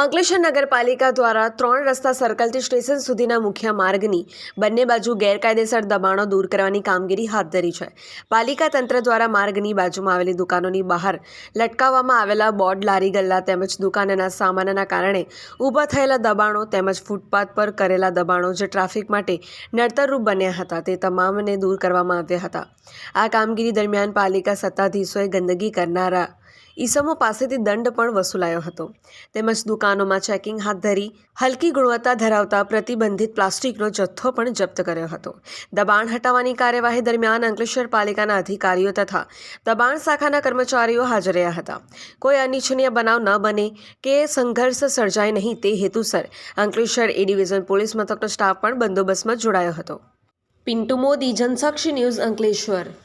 અંકલેશ્વર નગરપાલિકા દ્વારા ત્રણ રસ્તા સર્કલથી સ્ટેશન સુધીના મુખ્ય માર્ગની બંને બાજુ ગેરકાયદેસર દબાણો દૂર કરવાની કામગીરી હાથ ધરી છે. પાલિકા તંત્ર દ્વારા માર્ગની બાજુમાં આવેલી દુકાનોની બહાર લટકાવવામાં આવેલા બોર્ડ, લારી, ગલ્લા તેમજ દુકાનના સામાનના કારણે ઊભા થયેલા દબાણો તેમજ ફૂટપાથ પર કરેલા દબાણો જે ટ્રાફિક માટે નડતરરૂપ બન્યા હતા તે તમામને દૂર કરવામાં આવ્યા હતા. આ કામગીરી દરમિયાન પાલિકા સત્તાધીશોએ ગંદકી કરનારા ઈસમો પાસેથી દંડ પણ વસૂલાયો હતો. તેમજ દુકાનોમાં ચેકિંગ હાથ ધરી, હલકી ગુણવત્તા ધરાવતા પ્રતિબંધિત પ્લાસ્ટિકનો જથ્થો પણ જપ્ત કર્યો હતો. દબાણ હટાવવાની કાર્યવાહી દરમિયાન અંકલેશ્વર પાલિકાના અધિકારીઓ તથા દબાણ શાખાના કર્મચારીઓ હાજર રહ્યા હતા. કોઈ અનિચ્છનીય બનાવ ન બને કે સંઘર્ષ સર્જાય નહીં તે હેતુસર અંકલેશ્વર એ ડિવિઝન પોલીસ મથકનો સ્ટાફ પણ બંદોબસ્તમાં જોડાયો હતો. પિન્ટુ મોદી, જનસાક્ષી ન્યૂઝ અંકલેશ્વર.